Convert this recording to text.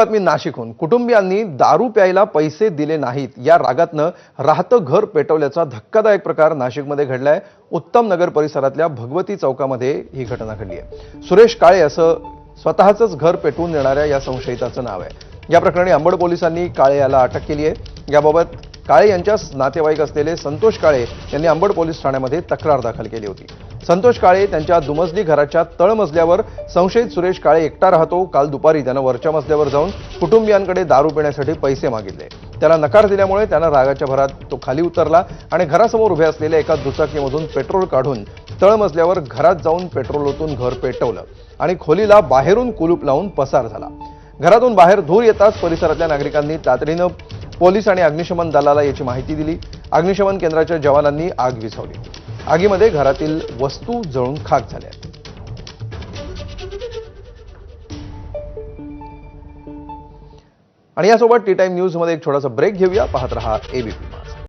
बातमी नाशिकहून. कुटुंबियांनी दारू प्यायला पैसे दिले नाहीत. या रागातनं राहतं घर पेटवल्याचा धक्कादायक प्रकार नाशिकमध्ये घडलाय. उत्तम नगर परिसरातल्या भगवती चौकामध्ये ही घटना घडली आहे. सुरेश काळे असं स्वतःचंच घर पेटवून देणाऱ्या या संशयिताचं नाव आहे. या प्रकरणी अंबड पोलिसांनी काळे याला अटक केली आहे. याबाबत काळे यांच्या नातेवाईक असलेले संतोष काळे यांनी अंबड पोलीस ठाण्यामध्ये तक्रार दाखल केली होती. संतोष काळे त्यांच्या दुमजली घराच्या तळमजल्यावर संशयित सुरेश काळे एकटा राहतो. काल दुपारी त्यानं वरच्या मजल्यावर जाऊन कुटुंबियांकडे दारू पिण्यासाठी पैसे मागितले. त्याला नकार दिल्यामुळे त्यानं रागाच्या भरात तो खाली उतरला आणि घरासमोर उभ्या असलेल्या एका दुचाकीमधून पेट्रोल काढून तळमजल्यावर घरात जाऊन पेट्रोल ओतून घर पेटवलं आणि खोलीला बाहेरून कुलूप लावून पसार झाला. घरातून बाहेर धूर येताच परिसरातल्या नागरिकांनी तातडीनं पोलीस आणि अग्निशमन दलाला याची माहिती दिली. अग्निशमन केंद्राच्या जवानांनी आग विझवली. आगीमध्ये घरातील वस्तू जळून खाक झाल्या आणि यासोबत टी टाइम न्यूजमध्ये एक छोटासा ब्रेक घेऊया. पाहत रहा एबीपी